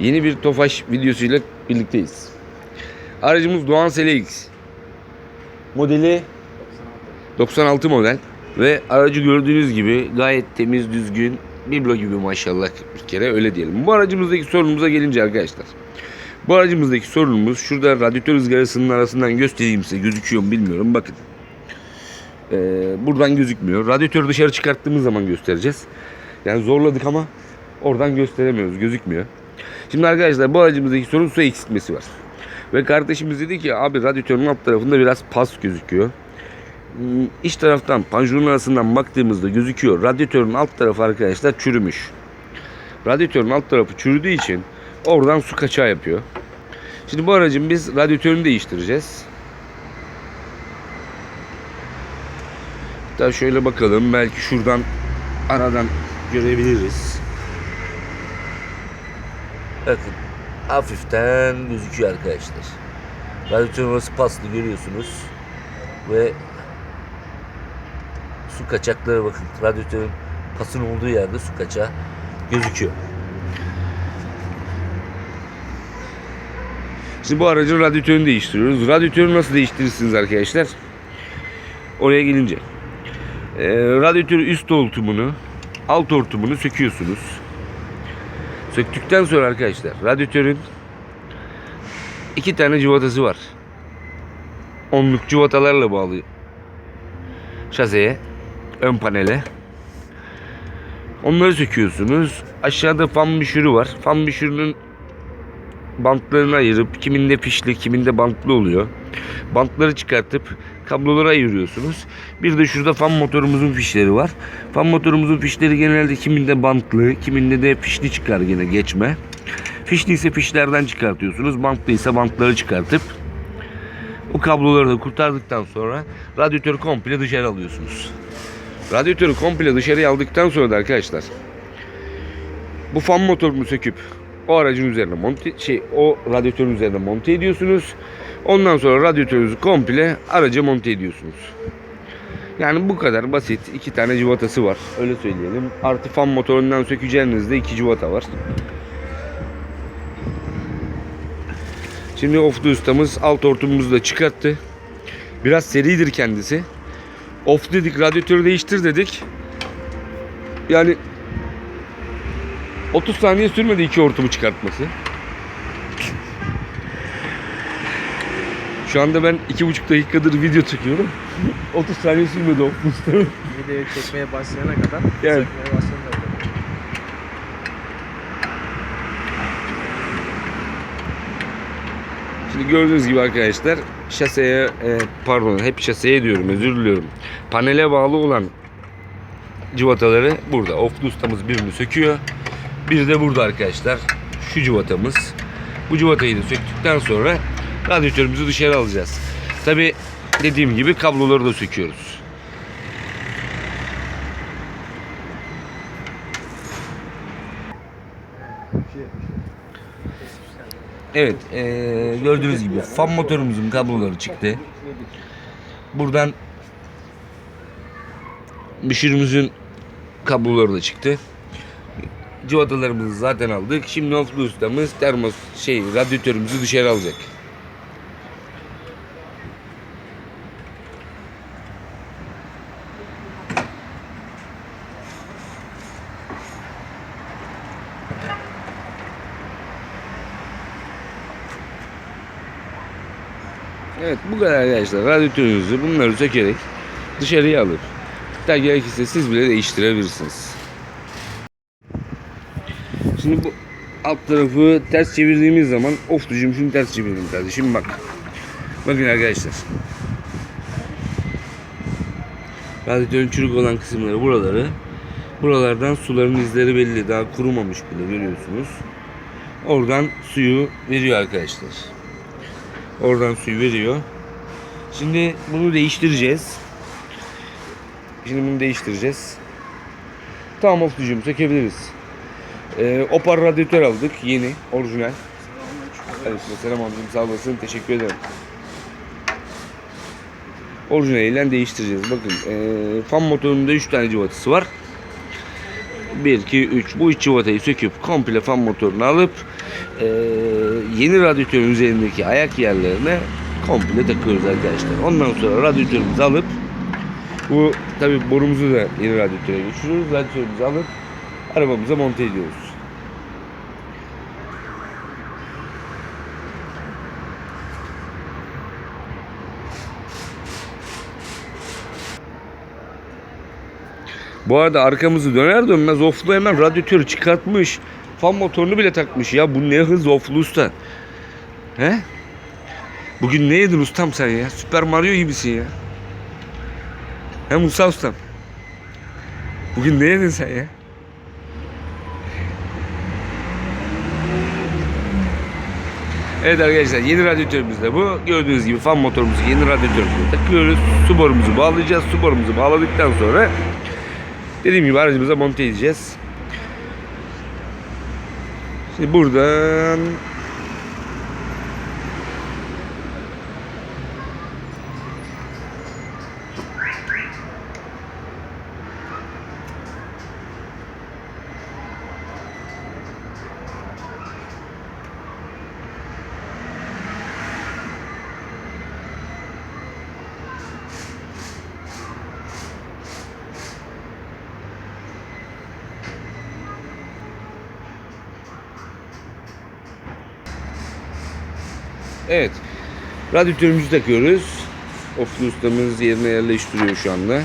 Yeni bir Tofaş videosuyla birlikteyiz. Aracımız Doğan SLX. Modeli 96 model ve aracı gördüğünüz gibi gayet temiz, düzgün, biblo gibi maşallah bir kere öyle diyelim. Bu aracımızdaki sorunumuza gelince arkadaşlar. Bu aracımızdaki sorunumuz şurada radyatör ızgarasının arasından göstereyim size gözüküyor mu bilmiyorum bakın. Ee, buradan gözükmüyor. Radyatörü dışarı çıkarttığımız zaman göstereceğiz. Yani zorladık ama oradan gösteremiyoruz gözükmüyor. Şimdi arkadaşlar bu aracımızdaki sorun su eksiltmesi var. Ve kardeşimiz dedi ki abi radyatörün alt tarafında biraz pas gözüküyor. Hmm, İç taraftan panjurun arasından baktığımızda gözüküyor. Radyatörün alt tarafı arkadaşlar çürümüş. Radyatörün alt tarafı çürüdüğü için oradan su kaçağı yapıyor. Şimdi bu aracın biz radyatörünü değiştireceğiz. Hatta şöyle bakalım belki şuradan aradan görebiliriz. Bakın hafiften gözüküyor arkadaşlar. Radyatörün orası paslı görüyorsunuz. Ve su kaçakları bakın. Radyatörün pasın olduğu yerde su kaçağı gözüküyor. Şimdi bu aracın radyatörünü değiştiriyoruz. Radyatörü nasıl değiştirirsiniz arkadaşlar? Oraya gelince. Ee, radyatörü üst hortumunu, alt hortumunu söküyorsunuz. Söktükten sonra arkadaşlar radyatörün iki tane civatası var. Onluk civatalarla bağlı şaseye, ön panele. Onları söküyorsunuz. Aşağıda fan müşürü var. Fan müşürünün bantlarını ayırıp kiminde fişli kiminde bantlı oluyor. Bantları çıkartıp kabloları ayırıyorsunuz. Bir de şurada fan motorumuzun fişleri var. Fan motorumuzun fişleri genelde kiminde bantlı, kiminde de fişli çıkar gene geçme. Fişli ise fişlerden çıkartıyorsunuz. Bantlı ise bantları çıkartıp o kabloları da kurtardıktan sonra radyatörü komple dışarı alıyorsunuz. Radyatörü komple dışarıya aldıktan sonra da arkadaşlar bu fan motorunu söküp o aracın üzerine monte şey o radyatörün üzerine monte ediyorsunuz. Ondan sonra radyatörünüzü komple araca monte ediyorsunuz. Yani bu kadar basit. iki tane civatası var. Öyle söyleyelim. Artı fan motorundan sökeceğinizde iki civata var. Şimdi Oflu ustamız alt hortumumuzu da çıkarttı. Biraz seridir kendisi. Of dedik radyatörü değiştir dedik. Yani 30 saniye sürmedi iki hortumu çıkartması. Şu anda ben iki buçuk dakikadır video çekiyorum. 30 saniye sürmedi o ustanın. Videoyu çekmeye başlayana kadar Yani. çekmeye başlayana kadar. Şimdi gördüğünüz gibi arkadaşlar şaseye e, pardon hep şaseye diyorum özür diliyorum. Panele bağlı olan civataları burada. Oflu ustamız birini söküyor. Bir de burada arkadaşlar şu civatamız. Bu civatayı da söktükten sonra radyatörümüzü dışarı alacağız. Tabi dediğim gibi kabloları da söküyoruz. Evet, eee, gördüğünüz gibi fan motorumuzun kabloları çıktı. Buradan müşürümüzün kabloları da çıktı. Civatalarımızı zaten aldık. Şimdi Oflu ustamız termos şey radyatörümüzü dışarı alacak. Evet bu kadar arkadaşlar. Radyatörünüzü bunları sökerek dışarıya alıp hatta gerekirse siz bile değiştirebilirsiniz. Şimdi bu alt tarafı ters çevirdiğimiz zaman of düzüm şunu ters çevirdim kardeşim bak. Bakın arkadaşlar. Radyatörün çürük olan kısımları buraları. Buralardan suların izleri belli. Daha kurumamış bile görüyorsunuz. Oradan suyu veriyor arkadaşlar. Oradan suyu veriyor. Şimdi bunu değiştireceğiz. Şimdi bunu değiştireceğiz. Tamam oflucuğum sökebiliriz. Ee, Opar radyatör aldık yeni, orijinal. Evet, selam abicim sağ olasın, teşekkür ederim. Orijinaliyle değiştireceğiz. Bakın ee, fan motorunda 3 tane civatası var. 1, 2, 3. Bu 3 civatayı söküp komple fan motorunu alıp e, yeni radyatörün üzerindeki ayak yerlerine komple takıyoruz arkadaşlar. Ondan sonra radyatörümüzü alıp bu tabi borumuzu da yeni radyatöre geçiriyoruz. Radyatörümüzü alıp arabamıza monte ediyoruz. Bu arada arkamızı döner dönmez Oflu hemen radyatörü çıkartmış. Fan motorunu bile takmış ya. Bu ne hız Oflu usta. He? Bugün ne yedin ustam sen ya? Süper Mario gibisin ya. He Musa ustam. Bugün ne yedin sen ya? Evet arkadaşlar yeni radyatörümüz de bu. Gördüğünüz gibi fan motorumuzu yeni radyatörümüze takıyoruz. Su borumuzu bağlayacağız. Su borumuzu bağladıktan sonra dediğim gibi aracımıza monte edeceğiz. Şimdi buradan Evet. Radyatörümüzü takıyoruz. Oflu ustamız yerine yerleştiriyor şu anda.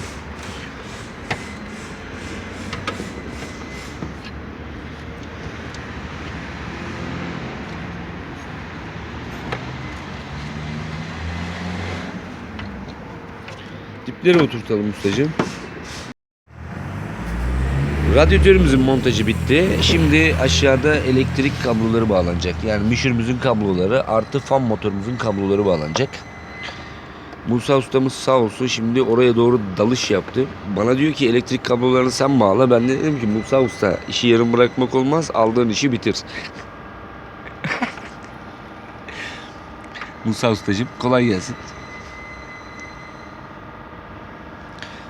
Dipleri oturtalım ustacığım. Radyatörümüzün montajı bitti. Şimdi aşağıda elektrik kabloları bağlanacak. Yani mişürümüzün kabloları artı fan motorumuzun kabloları bağlanacak. Musa ustamız sağ olsun şimdi oraya doğru dalış yaptı. Bana diyor ki elektrik kablolarını sen bağla. Ben de dedim ki Musa usta işi yarım bırakmak olmaz. Aldığın işi bitir. Musa ustacığım kolay gelsin.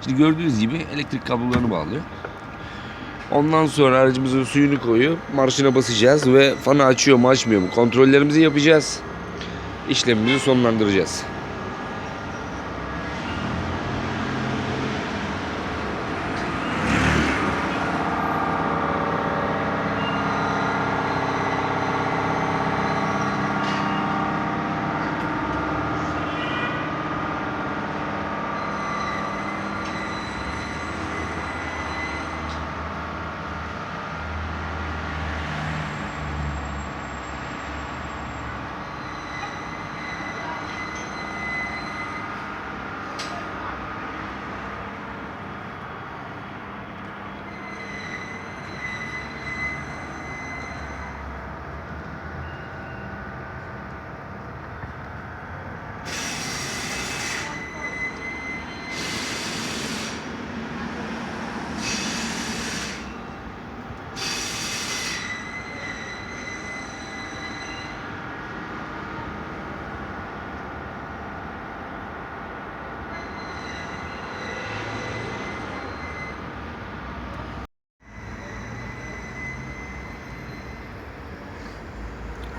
Şimdi gördüğünüz gibi elektrik kablolarını bağlıyor. Ondan sonra aracımızın suyunu koyup marşına basacağız ve fanı açıyor mu açmıyor mu kontrollerimizi yapacağız. İşlemimizi sonlandıracağız.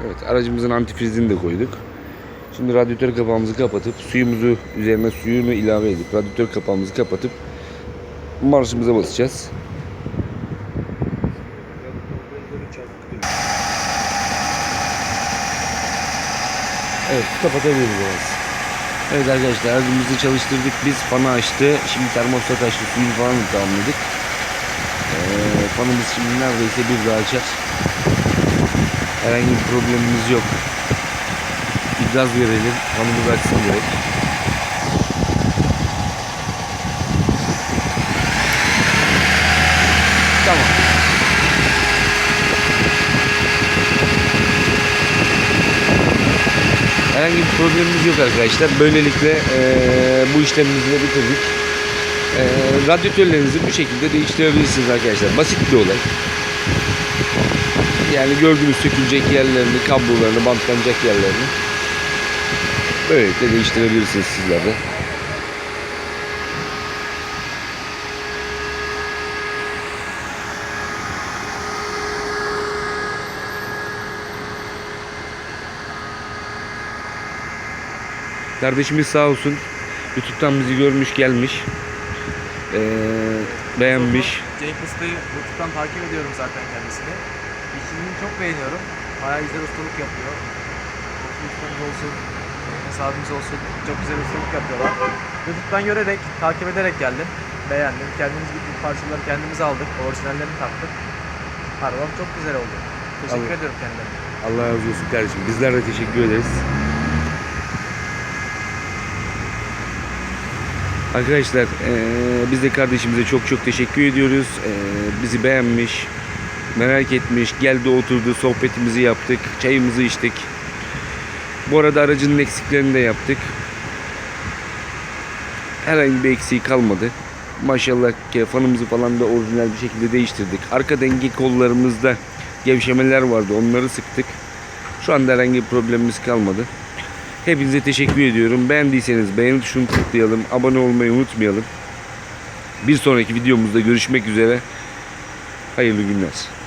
Evet aracımızın antifrizini de koyduk. Şimdi radyatör kapağımızı kapatıp suyumuzu üzerine suyunu ilave edip radyatör kapağımızı kapatıp marşımıza basacağız. Evet kapatabiliriz biraz. Evet arkadaşlar aracımızı çalıştırdık biz fanı açtı. Şimdi termostat açtı suyunu falan da tamamladık. Ee, fanımız şimdi neredeyse bir daha açar. Herhangi bir problemimiz yok. Bir gaz verelim. Fanımız açsın direkt. Tamam. Herhangi bir problemimiz yok arkadaşlar. Böylelikle eee, bu işlemimizi de bitirdik. Eee radyatörlerinizi bu şekilde değiştirebilirsiniz arkadaşlar. Basit bir olay. Yani gördüğünüz sökülecek yerlerini, kablolarını, bantlanacak yerlerini böylelikle değiştirebilirsiniz sizler de. Kardeşimiz sağ olsun YouTube'dan bizi görmüş gelmiş. Ee, beğenmiş. Cenk Mıstı'yı YouTube'dan takip ediyorum zaten kendisini. İşini çok beğeniyorum. Bayağı güzel ustalık yapıyor. Olsun ustamız olsun, Enes abimiz olsun. Çok güzel ustalık yapıyorlar. YouTube'dan görerek, takip ederek geldim. Beğendim. Kendimiz gittik parçaları kendimiz aldık. Orijinallerini taktık. Arabam çok güzel oldu. Teşekkür Allah- ediyorum kendilerine. Allah razı olsun kardeşim. Bizler de teşekkür ederiz. Arkadaşlar eee, biz de kardeşimize çok çok teşekkür ediyoruz. Eee, bizi beğenmiş, merak etmiş, geldi oturdu, sohbetimizi yaptık, çayımızı içtik. Bu arada aracının eksiklerini de yaptık. Herhangi bir eksiği kalmadı. Maşallah fanımızı falan da orijinal bir şekilde değiştirdik. Arka denge kollarımızda gevşemeler vardı. Onları sıktık. Şu anda herhangi bir problemimiz kalmadı. Hepinize teşekkür ediyorum. Beğendiyseniz beğeni tuşunu tıklayalım. Abone olmayı unutmayalım. Bir sonraki videomuzda görüşmek üzere. Hayırlı günler.